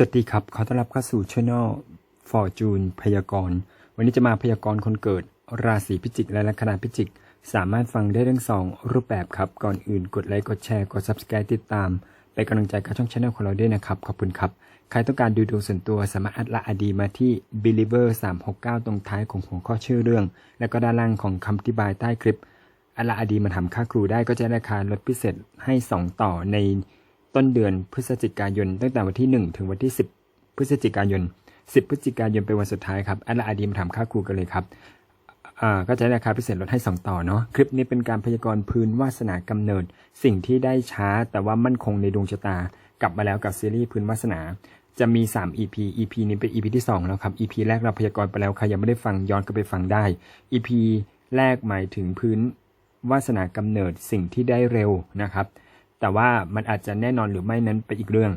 สวัสดีครับ ขอต้อนรับเข้าสู่ช่องฟอร์จูนพยากรณ์ วันนี้จะมาพยากรณ์คนเกิด ราศีพิจิกและลัคนาพิจิก สามารถฟังได้ทั้งสองรูปแบบครับ ก่อนอื่นกดไลค์ กดแชร์ กด subscribe ติดตาม เป็นกำลังใจกับช่องช anel ของเราด้วยนะครับ ขอบคุณครับ ใครต้องการดูดวงส่วนตัวสามารถอัดละอดีมาที่ believer 369 ตรงท้ายของหัวข้อชื่อเรื่อง และก็ด้านล่างของคำอธิบายใต้คลิปอัลลาอดีมาทำค่าครูได้ก็จะได้ราคาลดพิเศษให้ 2 ต่อใน ต้นเดือนพฤศจิกายน ตั้งแต่วันที่ 1 ถึงวันที่ 10 พฤศจิกายน 10 พฤศจิกายนเป็นวันสุดท้ายครับอัลลาอดีมาทำค่าครูกันเลยครับอ่าก็จะได้ราคาพิเศษลดให้ 2 ต่อเนาะคลิปนี้เป็นการพยากรณ์พื้นวาสนากำเนิด สิ่งที่ได้ช้าแต่ว่ามั่นคงในดวงชะตา กลับมาแล้วกับซีรีส์พื้นวาสนาจะมี 3 EP EP นี้เป็น EP ที่ 2 แล้วครับ EP แรกเราพยากรณ์ไปแล้วใครยังไม่ได้ฟังย้อนกลับไปฟังได้ EP แรกหมายถึงพื้นวาสนากำเนิดสิ่งที่ได้เร็วนะครับ แต่ว่ามันอาจจะแน่นอนหรือไม่นั้นไปนอีกเรื่อง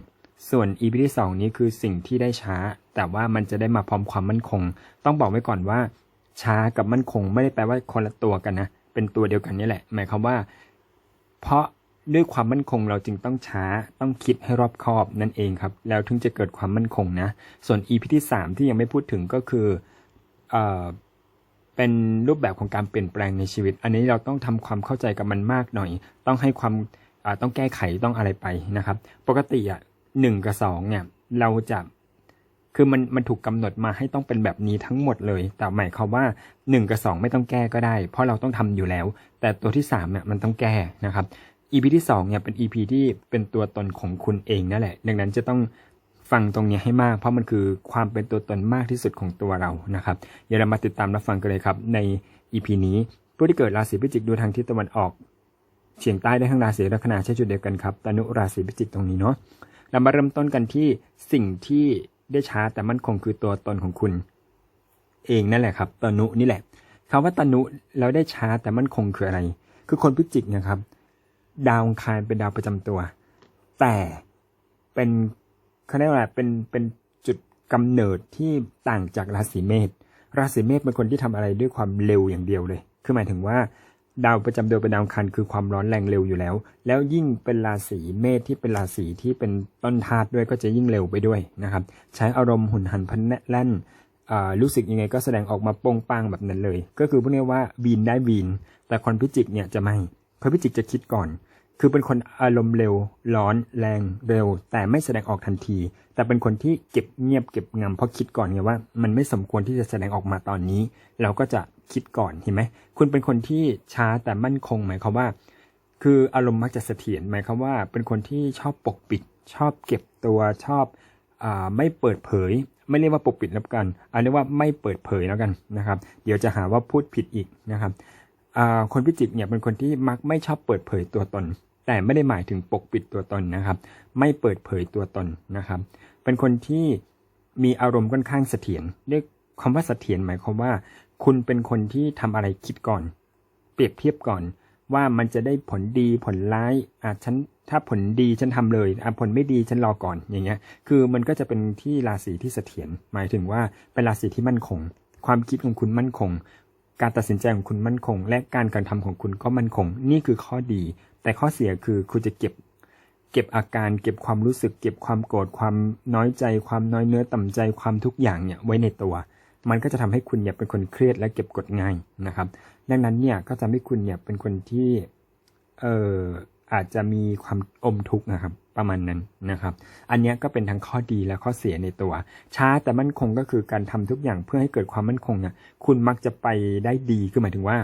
ส่วน EP ที่ 2 นี้คือสิ่งที่ได้ช้า แต่ว่ามันจะได้มาพร้อมความมั่นคง ต้องบอกไว้ก่อนว่า ช้ากับมั่นคงไม่ได้แปลว่าคนละตัวกันนะ เป็นตัวเดียวกันนี่แหละ หมายความว่า เพราะด้วยความมั่นคงเราจึงต้องช้าต้องคิดให้รอบคอบนั่นเองครับ แล้วถึงจะเกิดความมั่นคงนะ ส่วน EP ที่ 3 ที่ยังไม่พูดถึงก็คือเอ่อเป็นรูปแบบของการเปลี่ยนแปลงในชีวิต อันนี้เราต้องทำความเข้าใจกับมันมากหน่อย ต้องให้ความ ต้องแก้ไขต้องอะไรไปนะครับ ปกติอะหนึ่งกับสองเนี่ย เราจะคือมันมันถูกกำหนดมาให้ต้องเป็นแบบนี้ทั้งหมดเลย แต่หมายความว่า 1 กับ 2 ไม่ต้องแก้ก็ได้ เพราะเราต้องทำอยู่แล้ว แต่ตัวที่3เนี่ยมันต้องแก้นะครับ EP ที่2เนี่ยเป็น EP ที่เป็นตัวตนของคุณเองนั่นแหละ ดังนั้นจะต้องฟังตรงนี้ให้มาก เพราะมันคือความเป็นตัวตนมากที่สุดของตัวเรานะครับเดี๋ยวเรามาติดตามรับฟังกันเลยครับใน EP นี้ผู้ที่เกิดราศีพิจิกดูทางทิศตะวันออก เฉียงใต้ได้ทั้งราศีลัคนาใช้จุดเดียวกันครับตนุราศีพิจิกตรงนี้เนาะเรามาเริ่มต้นกันที่สิ่งที่ได้ช้าแต่มั่นคงคือตัวตนของคุณ เองนั่นแหละครับตนุนี่แหละคำว่าตนุแล้วได้ช้าแต่มั่นคงคืออะไร คือคนพิจิกนะครับ ดาวคารเป็นดาวประจำตัว แต่เป็นเขาเรียกว่าเป็นเป็นจุดกำเนิดที่ต่างจากราศีเมษราศีเมษเป็นคนที่ทำอะไรด้วยความเร็วอย่างเดียวเลย คือหมายถึงว่า ดาวประจำเดือนเป็นดาวคันคือความร้อนแรงเร็วอยู่แล้ว แล้วยิ่งเป็นราศีเมษที่เป็นราศีที่เป็นต้นธาตุด้วยก็จะยิ่งเร็วไปด้วยนะครับใช้อารมณ์หุนหันพลันแล่นรู้สึกยังไงก็แสดงออกมาโป้งปังแบบนั้นเลย ก็คือพูดง่ายว่าวีนได้วีน แต่คนพิจิกเนี่ยจะไม่คนพิจิกจะคิดก่อน คือเป็นคนอารมณ์เร็ว ร้อน แรง เร็ว แต่ไม่แสดงออกทันที แต่เป็นคนที่เก็บเงียบเก็บงำเพราะคิดก่อนไงว่า มันไม่สมควรที่จะแสดงออกมาตอนนี้ เราก็จะคิดก่อนเห็นไหมคุณเป็นคนที่ช้าแต่มั่นคงหมายความว่า คืออารมณ์มักจะเสถียรหมายความว่า เป็นคนที่ชอบปกปิด ชอบเก็บตัวชอบอไม่เปิดเผย ไม่เรียกว่าปกปิดแล้วกันอันเรียกว่าไม่เปิดเผยแล้วกันนะครับ เดี๋ยวจะหาว่าพูดผิดอีกนะครับ คนพิจิกเนี่ยเป็นคนที่มักไม่ชอบเปิดเผยตัวตน แต่ไม่ได้หมายถึงปกปิดตัวตนนะครับ ไม่เปิดเผยตัวตนนะครับ เป็นคนที่มีอารมณ์ค่อนข้างเสถียรเรียคำว่าเสถียรหมายความว่า คุณเป็นคนที่ทำอะไรคิดก่อน เปรียบเทียบก่อน ว่ามันจะได้ผลดีผลร้ายอะฉันถ้าผลดีฉันทำเลยอะผลไม่ดีฉันรอก่อนอย่างเงี้ย คือมันก็จะเป็นที่ราศีที่เสถียรหมายถึงว่าเป็นราศีที่มั่นคง ความคิดของคุณมั่นคง การตัดสินใจของคุณมั่นคง และการการทำของคุณก็มั่นคง นี่คือข้อดี แต่ข้อเสียคือคุณจะเก็บ เก็บอาการ เก็บความรู้สึก เก็บความโกรธ ความน้อยใจ ความน้อยเนื้อต่ำใจ ความทุกอย่างเนี่ยไว้ในตัว มันก็จะทำให้คุณเนี่ยเป็นคนเครียดและเก็บกดง่ายนะครับ ดังนั้นเนี่ยก็จะทำให้คุณเนี่ยเป็นคนที่ เอ่ออาจจะมีความอมทุกข์นะครับ ประมาณนั้นนะครับ อันนี้ก็เป็นทั้งข้อดีและข้อเสียในตัว ช้าแต่มั่นคงก็คือการทำทุกอย่างเพื่อให้เกิดความมั่นคงเนี่ย คุณมักจะไปได้ดีคือหมายถึงว่า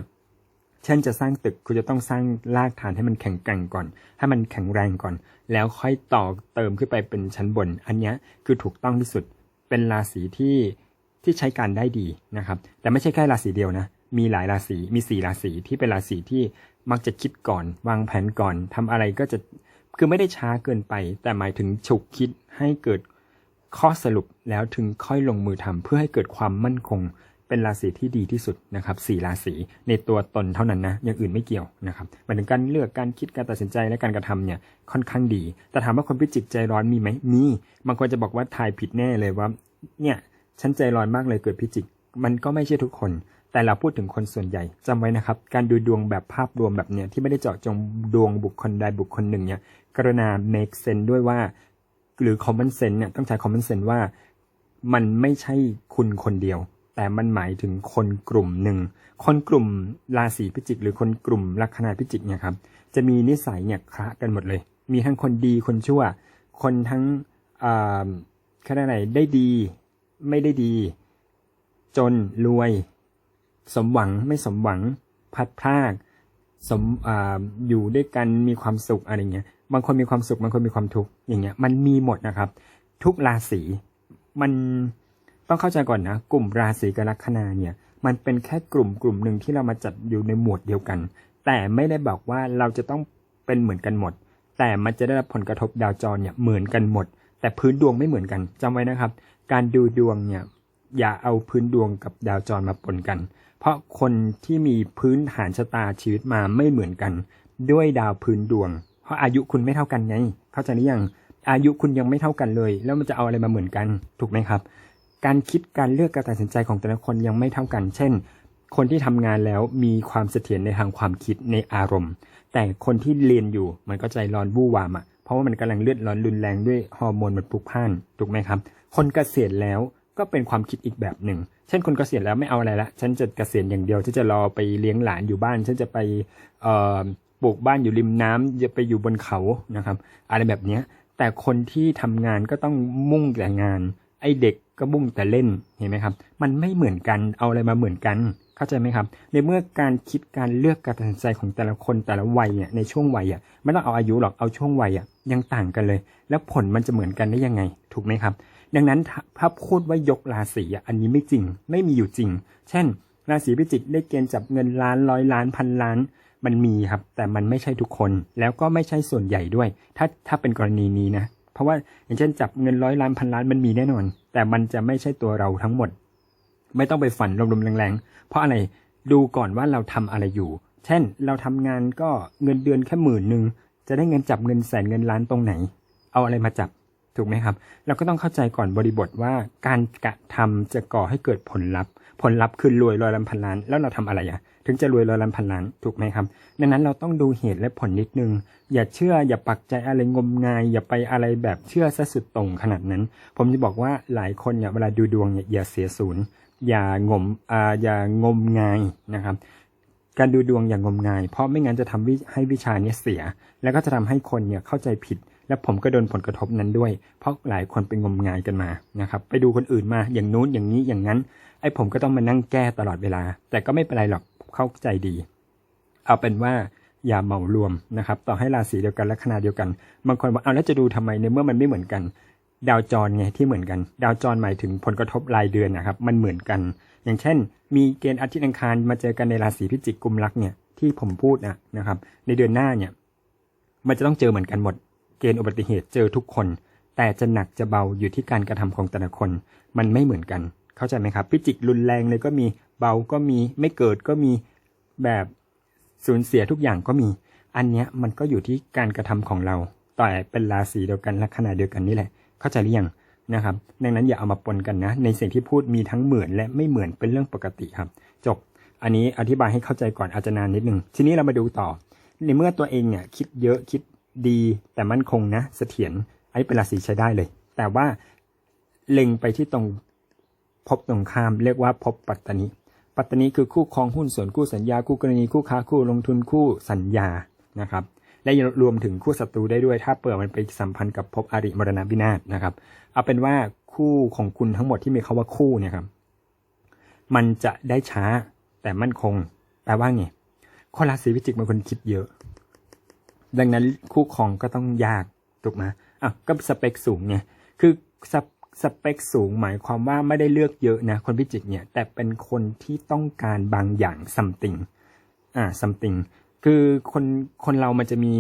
เช่นจะสร้างตึกคุณจะต้องสร้างรากฐานให้มันแข็งแกร่งก่อน ให้มันแข็งแรงก่อน แล้วค่อยต่อเติมขึ้นไปเป็นชั้นบน อันนี้คือถูกต้องที่สุด เป็นราศีที่ที่ใช้การได้ดีนะครับ แต่ไม่ใช่แค่ราศีเดียวนะ มีหลายราศี มีสี่ราศีที่เป็นราศีที่มักจะคิดก่อน วางแผนก่อนทำอะไรก็จะ คือไม่ได้ช้าเกินไป แต่หมายถึงฉุกคิดให้เกิดข้อสรุปแล้วถึงค่อยลงมือทำเพื่อให้เกิดความมั่นคง เป็นราศีที่ดีที่สุดนะครับสี่ราศีในตัวตนเท่านั้นนะอย่างอื่นไม่เกี่ยวนะครับหมายถึงการเลือกการคิดการตัดสินใจและการกระทำเนี่ยค่อนข้างดี แต่ถามว่าคนพิจิกใจร้อนมีไหมมีบางคนจะบอกว่าทายผิดแน่เลยว่าเนี่ยฉันใจร้อนมากเลยเกิดพิจิก มันก็ไม่ใช่ทุกคน แต่เราพูดถึงคนส่วนใหญ่จำไว้นะครับ การดูดวงแบบภาพรวมแบบเนี้ยที่ไม่ได้เจาะจงดวงบุคคลใดบุคคลหนึ่งเนี่ยกรุณา make sense ด้วยว่า หรือ common sense เนี่ยต้องใช้ common sense ว่า มันไม่ใช่คุณคนเดียว แต่มันหมายถึงคนกลุ่มหนึ่ง คนกลุ่มราศีพิจิก หรือคนกลุ่มลัคนาพิจิกเนี่ยครับจะมีนิสัยเนี่ยคละกันหมดเลย มีทั้งคนดีคนชั่ว คนทั้งอ่าแค่ไหนได้ดี ไม่ได้ดี จนรวย สมหวังไม่สมหวังพัดพรากสมออยู่ด้วยกันมีความสุขอะไรเงี้ยบางคนมีความสุขบางคนมีความทุกข์อย่างเงี้ยมันมีหมดนะครับ ทุกราศีมันต้องเข้าใจก่อนนะ กลุ่มราศีกับลัคนาเนี่ย มันเป็นแค่กลุ่มกลุ่มหนึ่งที่เรามาจัดอยู่ในหมวดเดียวกัน แต่ไม่ได้บอกว่าเราจะต้องเป็นเหมือนกันหมด แต่มันจะได้รับผลกระทบดาวจรเนี่ยเหมือนกันหมด แต่พื้นดวงไม่เหมือนกันจำไว้นะครับ การดูดวงเนี่ยอย่าเอาพื้นดวงกับดาวจรมาปนกัน เพราะคนที่มีพื้นฐานชะตาชีวิตมาไม่เหมือนกัน ด้วยดาวพื้นดวง เพราะอายุคุณไม่เท่ากันไงเข้าใจหรือยังอายุคุณยังไม่เท่ากันเลย แล้วมันจะเอาอะไรมาเหมือนกันถูกไหมครับ การคิดการเลือกการตัดสินใจของแต่ละคนยังไม่เท่ากัน เช่น คนที่ทำงานแล้วมีความเสถียรในทางความคิดในอารมณ์ แต่คนที่เรียนอยู่มันก็ใจร้อนวู่วามอะเพราะว่ามันกำลังเลือดร้อนรุนแรงด้วยฮอร์โมนมันปลุกพ่านถูกไหมครับ คนเกษียณแล้ว ก็เป็นความคิดอีกแบบหนึ่ง เช่นคนเกษียณแล้วไม่เอาอะไรละ ฉันจะเกษียณอย่างเดียว ฉันจะรอไปเลี้ยงหลานอยู่บ้าน ฉันจะไปปลูกบ้านอยู่ริมน้ำจะไปอยู่บนเขานะครับ อะไรแบบเนี้ยแต่คนที่ทำงานก็ต้องมุ่งแต่งาน ไอเด็กก็มุ่งแต่เล่น เห็นไหมครับ มันไม่เหมือนกัน เอาอะไรมาเหมือนกัน เข้าใจไหมครับ ในเมื่อการคิดการเลือกการตัดสินใจของแต่ละคนแต่ละวัยเนี่ย ในช่วงวัยอะ ไม่ต้องเอาอายุหรอก เอาช่วงวัยอะ ยังต่างกันเลย แล้วผลมันจะเหมือนกันได้ยังไง ถูกไหมครับ ดังนั้นถ้าพูดว่ายกราศีอันนี้ไม่จริง ไม่มีอยู่จริง เช่น ราศีพิจิกได้เกณฑ์จับเงินล้านร้อยล้านพันล้าน มันมีครับ แต่มันไม่ใช่ทุกคน แล้วก็ไม่ใช่ส่วนใหญ่ด้วย ถ้าถ้าเป็นกรณีนี้นะ เพราะว่าอย่างเช่นจับเงินร้อยล้านพันล้านมันมีแน่นอน แต่มันจะไม่ใช่ตัวเราทั้งหมด ไม่ต้องไปฝันลมๆแรงๆ เพราะอะไร ดูก่อนว่าเราทำอะไรอยู่ เช่น เราทำงานก็เงินเดือนแค่หมื่นหนึ่งจะได้เงินจับเงินแสนเงินล้านตรงไหน เอาอะไรมาจับ ถูกไหมครับ เราก็ต้องเข้าใจก่อนบริบทว่าการกระทำจะก่อให้เกิดผลลัพธ์ ผลลัพธ์คือรวยรอยล้านพันล้าน แล้วเราทำอะไรอะถึงจะรวยรอยล้านพันล้านถูกไหมครับ ดังนั้นเราต้องดูเหตุและผลนิดนึง อย่าเชื่ออย่าปักใจอะไรงมงาย อย่าไปอะไรแบบเชื่อซะสุดตรงขนาดนั้น ผมจะบอกว่าหลายคนเนี่ยเวลาดูดวงเนี่ยอย่าเสียศูนย์อย่างมอ่าอย่างมงายนะครับ การดูดวงอย่างงมงาย เพราะไม่งั้นจะทำวิให้วิชาเนี้เสีย แล้วก็จะทำให้คนเนี่ยเข้าใจผิด และผมก็โดนผลกระทบนั้นด้วย เพราะหลายคนเป็นงมงายกันมานะครับไปดูคนอื่นมาอย่างนู้นอย่างนี้อย่างนั้นไอ้ผมก็ต้องมานั่งแก้ตลอดเวลา แต่ก็ไม่เป็นไรหรอกเข้าใจดี เอาเป็นว่าอย่าเหมารวมนะครับต่อให้ราศีเดียวกันและขนาดเดียวกันบางคนบอกเอาแล้วจะดูทำไมในเมื่อมันไม่เหมือนกัน ดาวจรไงที่เหมือนกัน ดาวจรหมายถึงผลกระทบรายเดือนนะครับมันเหมือนกัน อย่างเช่น มีเกณฑ์อาทิตย์อังคารมาเจอกันในราศีพิจิกกุมรักเนี่ยที่ผมพูดนะนะครับ ในเดือนหน้าเนี่ย มันจะต้องเจอเหมือนกันหมด เกณฑ์อุบัติเหตุเจอทุกคน แต่จะหนักจะเบาอยู่ที่การกระทำของแต่ละคน มันไม่เหมือนกัน เข้าใจไหมครับ พิจิกรุนแรงเลยก็มีเบาก็มีไม่เกิดก็มีแบบสูญเสียทุกอย่างก็มี อันเนี้ยมันก็อยู่ที่การกระทำของเราแต่เป็นราศีเดียวกันลัคนาเดียวกันนี่แหละ เข้าใจหรือยังนะครับ ดังนั้นอย่าเอามาปนกันนะ ในสิ่งที่พูดมีทั้งเหมือนและไม่เหมือนเป็นเรื่องปกติครับ จบ อันนี้อธิบายให้เข้าใจก่อนอาจจะนานนิดนึง ทีนี้เรามาดูต่อ ในเมื่อตัวเองเนี่ยคิดเยอะคิด ดีแต่มั่นคงนะเสถียรไอ้เป็นราศีใช้ได้เลย แต่ว่าเล็งไปที่ตรงพบตรงข้ามเรียกว่าพบปัตตานีปัตตานีคือคู่ครองหุ้นส่วนคู่สัญญาคู่กรณีคู่ค้าคู่ลงทุนคู่สัญญานะครับและรวมถึงคู่ศัตรูได้ด้วย ถ้าเปิดมันไปสัมพันธ์กับภพอริมรณวินาศนะครับ เอาเป็นว่าคู่ของคุณทั้งหมดที่มีคาว่าคู่เนี่ยครับ มันจะได้ช้าแต่มั่นคงแปลว่าไงคนราศีพิจิกเป็นคนคิดเยอะ ดังนั้นคู่ครองก็ต้องยากถูกไหมอะก็สเปคสูงไงคือสเปสเปคสูงหมายความว่าไม่ได้เลือกเยอะนะคนพิจิกเนี่ย แต่เป็นคนที่ต้องการบางอย่าง something อ่า something คือคนคนเรามันจะมี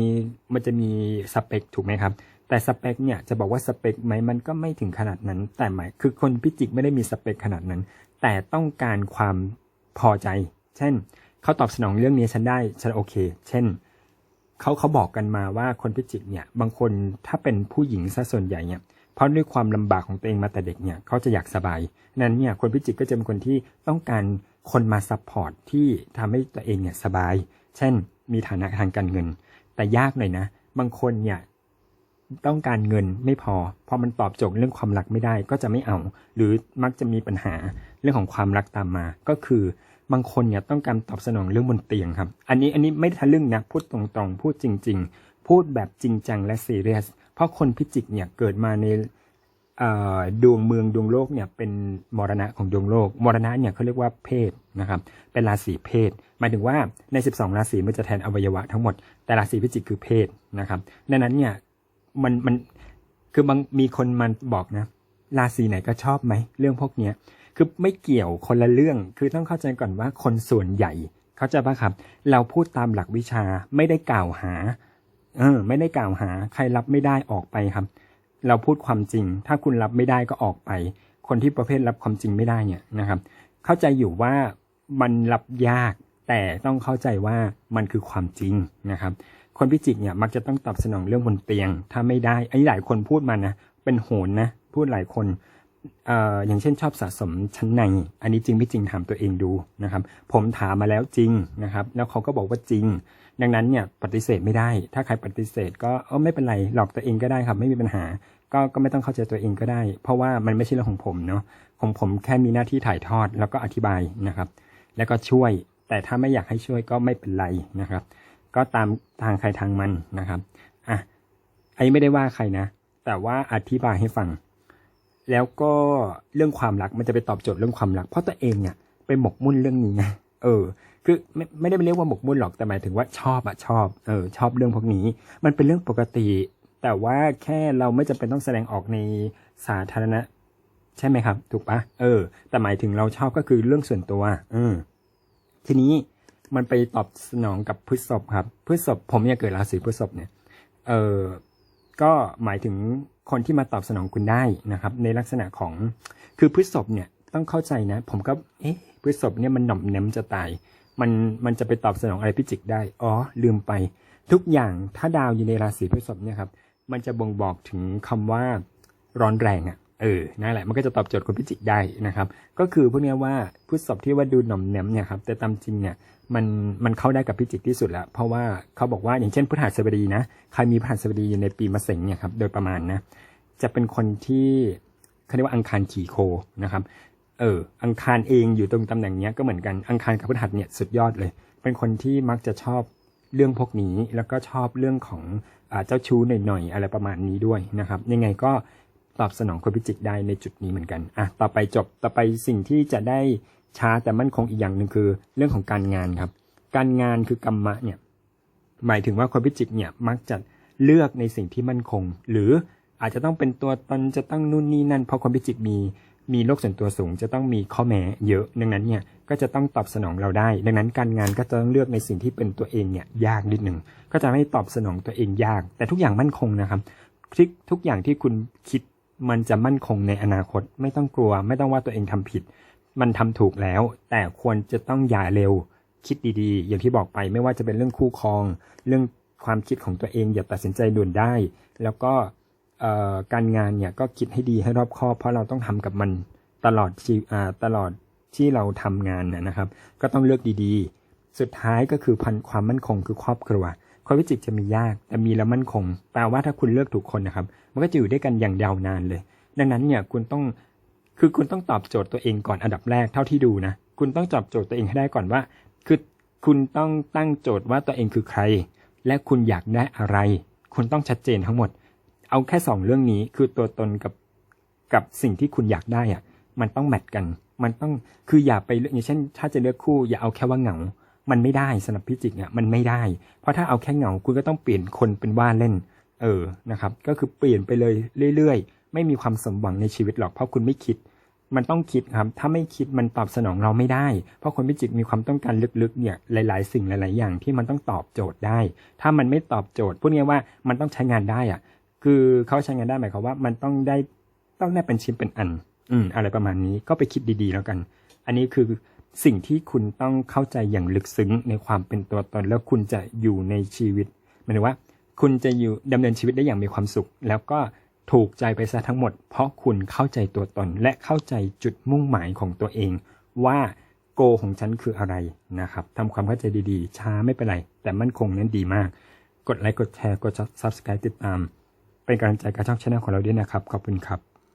มันจะมีสเปคถูกไหมครับ แต่สเปคเนี่ยจะบอกว่าสเปคไหมมันก็ไม่ถึงขนาดนั้น แต่หมายคือคนพิจิกไม่ได้มีสเปคขนาดนั้น แต่ต้องการความพอใจ เช่น เขาตอบสนองเรื่องนี้ฉันได้ฉันโอเค เช่น เขาเขาบอกกันมาว่าคนพิจิกเนี่ยบางคนถ้าเป็นผู้หญิงซะส่วนใหญ่เนี่ยเพราะด้วยความลำบากของตัวเองมาแต่เด็กเนี่ยเขาจะอยากสบายนั้นเนี่ยคนพิจิกก็จะเป็นคนที่ต้องการคนมาซัพพอร์ตที่ทำให้ตัวเองเนี่ยสบาย เช่น มีฐานะทางการเงิน แต่ยากหน่อยนะ บางคนเนี่ยต้องการเงินไม่พอ พอมันตอบโจทย์เรื่องความรักไม่ได้ก็จะไม่เอา หรือมักจะมีปัญหาเรื่องของความรักตามมา ก็คือ บางคนเนี่ยต้องการตอบสนองเรื่องบนเตียงครับ อันนี้อันนี้ไม่ทะลึ่งนะพูดตรงๆ พูดจริง ๆ พูดแบบจริงจังและซีเรียส เพราะคนพิจิกเนี่ยเกิดมาในดวงเมืองดวงโลกเนี่ยเป็นมรณะของดวงโลก มรณะเนี่ยเขาเรียกว่าเพศนะครับ เป็นราศีเพศ หมายถึงว่าใน 12 ราศีมันจะแทนอวัยวะทั้งหมด แต่ราศีพิจิกคือเพศนะครับ ดังนั้นเนี่ยมันมันคือบางมีคนมันบอกนะราศีไหนก็ชอบไหมเรื่องพวกเนี้ย คือไม่เกี่ยวคนละเรื่อง คือต้องเข้าใจก่อนว่าคนส่วนใหญ่ เข้าใจปะครับ เราพูดตามหลักวิชาไม่ได้กล่าวหา เออ ไม่ได้กล่าวหา ใครรับไม่ได้ออกไปครับ เราพูดความจริง ถ้าคุณรับไม่ได้ก็ออกไป คนที่ประเภทรับความจริงไม่ได้เนี่ยนะครับ เข้าใจอยู่ว่ามันรับยาก แต่ต้องเข้าใจว่ามันคือความจริงนะครับ คนพิจิกเนี่ยมักจะต้องตอบสนองเรื่องบนเตียง ถ้าไม่ได้ไอ้หลายคนพูดมานะ เป็นโหนนะ พูดหลายคน ออย่างเช่นชอบสะสมชั้นใน อันนี้จริงไม่จริงถามตัวเองดูนะครับ ผมถามมาแล้วจริงนะครับ แล้วเขาก็บอกว่าจริง ดังนั้นเนี่ยปฏิเสธไม่ได้ ถ้าใครปฏิเสธก็เออไม่เป็นไรหลอกตัวเองก็ได้ครับ ไม่มีปัญหา ก็ก็ไม่ต้องเข้าใจตัวเองก็ได้ เพราะว่ามันไม่ใช่เรื่องของผมเนาะของผมแค่มีหน้าที่ถ่ายทอดแล้วก็อธิบายนะครับ แล้วก็ช่วย แต่ถ้าไม่อยากให้ช่วยก็ไม่เป็นไรนะครับ ก็ตามทางใครทางมันนะครับอะไอ้ไม่ได้ว่าใครนะ แต่ว่าอธิบายให้ฟัง แล้วก็เรื่องความรักมันจะไปตอบโจทย์เรื่องความรัก เพราะตัวเองเนี่ยไปหมกมุ่นเรื่องนี้ไงเออ คือไม่ไม่ได้เรียกว่าหมกมุ่นหรอกแต่หมายถึงว่าชอบอะชอบเออชอบเรื่องพวกนี้ มันเป็นเรื่องปกติ แต่ว่าแค่เราไม่จำเป็นต้องแสดงออกในสาธารณะ ใช่ไหมครับ ถูกปะเออ แต่หมายถึงเราชอบก็คือเรื่องส่วนตัวเออทีนี้มันไปตอบสนองกับพฤษภครับพฤษภผมเนี่ยเกิดราศีพฤษภเนี่ยเออก็หมายถึง คนที่มาตอบสนองคุณได้นะครับ ในลักษณะของคือพฤษภเนี่ยต้องเข้าใจนะ ผมก็เอ๊ะพฤษภเนี่ยมันหน่อมแนมจะตาย มันมันจะไปตอบสนองอะไรพิจิกได้อ๋อลืมไป ทุกอย่างถ้าดาวอยู่ในราศีพฤษภเนี่ยครับมันจะบ่งบอกถึงคำว่าร้อนแรงอะ่ะ เออนั่นแหละมันก็จะตอบโจทย์คนพิจิกได้นะครับ ก็คือพูดง่ายๆว่าพฤษภที่ว่าดูหน่อมแนมเนี่ยครับแต่ตามจริงเนี่ยมันมันเข้าได้กับพิจิกที่สุดแล้ว เพราะว่าเขาบอกว่าอย่างเช่นพฤหัสบดีนะใครมีพฤหัสบดีอยู่ในปีมะเสงเนี่ยครับโดยประมาณนะจะเป็นคนที่เขาเรียกว่าอังคารขี่โคนะครับเอออังคารเองอยู่ตรงตำแหน่งเนี้ยก็เหมือนกันอังคารกับพฤหัสเนี่ยสุดยอดเลย เป็นคนที่มักจะชอบเรื่องพวกนี้แล้วก็ชอบเรื่องของอเจ้าชู้หน่อยๆอะไรประมาณนี้ด้วยนะครับ ยังไงก็ ตอบสนองคนพิจิกได้ในจุดนี้เหมือนกันอะต่อไปจบต่อไปสิ่งที่จะได้ช้าแต่มั่นคงอีกอย่างหนึ่งคือ เรื่องของการงานครับ การงานคือกรรมะเนี่ยหมายถึงว่าคนพิจิกเนี่ยมักจะเลือกในสิ่งที่มั่นคง หรืออาจจะต้องเป็นตัวตนจะต้องนู่นนี่นั่น เพราะคนพิจิกมีมีโลกส่วนตัวสูงจะต้องมีข้อแม้เยอะ ดังนั้นเนี่ยก็จะต้องตอบสนองเราได้ ดังนั้นการงานก็จะต้องเลือกในสิ่งที่เป็นตัวเองเนี่ยยากนิดหนึ่งก็จะไม่ตอบสนองตัวเองยาก แต่ทุกอย่างมั่นคงนะครับทุกทุกอย่างที่คุณคิด มันจะมั่นคงในอนาคตไม่ต้องกลัว ไม่ต้องว่าตัวเองทำผิด มันทำถูกแล้ว แต่ควรจะต้องอย่าเร็ว คิดดีๆ อย่างที่บอกไปไม่ว่าจะเป็นเรื่องคู่ครอง เรื่องความคิดของตัวเองอย่าตัดสินใจด่วนได้ แล้วก็การงานเนี่ยก็คิดให้ดีให้รอบคอบเพราะเราต้องทำกับมันตลอดชีตลอดที่เราทำงานนะครับ ก็ต้องเลือกดีๆ สุดท้ายก็คือพันความมั่นคงคือครอบครัว ความวิจิตรจะมียากแต่มีแล้วมั่นคงแปลว่าถ้าคุณเลือกถูกคนนะครับ มันก็จะอยู่ด้วยกันอย่างยาวนานเลย ดังนั้นเนี่ยคุณต้องคือคุณต้องตอบโจทย์ตัวเองก่อนอันดับแรกเท่าที่ดูนะคุณต้องตอบโจทย์ตัวเองให้ได้ก่อนว่า คือคุณต้องตั้งโจทย์ว่าตัวเองคือใคร และคุณอยากได้อะไร คุณต้องชัดเจนทั้งหมด เอาแค่สองเรื่องนี้คือตัวตนกับกับสิ่งที่คุณอยากได้อะมันต้องแมทกัน มันต้องคืออย่าไปเลือกอย่างเช่น ถ้าจะเลือกคู่อย่าเอาแค่ว่าเหงา มันไม่ได้สำหรับพิจิกเนี่ยมันไม่ได้ เพราะถ้าเอาแค่เหงาคุณก็ต้องเปลี่ยนคนเป็นว่าเล่น เออนะครับ ก็คือเปลี่ยนไปเลยเรื่อยๆ ไม่มีความสมหวังในชีวิตหรอกเพราะคุณไม่คิด มันต้องคิดครับ ถ้าไม่คิดมันตอบสนองเราไม่ได้ เพราะคนพิจิกมีความต้องการลึกๆเนี่ยหลาย ๆ สิ่งหลาย ๆ อย่างที่มันต้องตอบโจทย์ได้ ถ้ามันไม่ตอบโจทย์พูดง่ายว่ามันต้องใช้งานได้อะคือเขาใช้งานได้หมายความว่ามันต้องได้ต้องได้เป็นชิ้นเป็นอัน อืมอะไรประมาณนี้ก็ไปคิดดีๆแล้วกัน อันนี้คือ สิ่งที่คุณต้องเข้าใจอย่างลึกซึ้งในความเป็นตัวตน แล้วคุณจะอยู่ในชีวิตหมายถึงว่า คุณจะอยู่ดำเนินชีวิตได้อย่างมีความสุข แล้วก็ถูกใจไปซะทั้งหมด เพราะคุณเข้าใจตัวตนและเข้าใจจุดมุ่งหมายของตัวเอง ว่าโกของฉันคืออะไรนะครับทำความเข้าใจดีๆ ช้าไม่เป็นไร แต่มั่นคงนั้นดีมาก กดไลค์กดแชร์กด subscribe ติดตาม เป็นกำลังใจกับช่องช anel ของเราด้วยนะครับ ขอบคุณครับ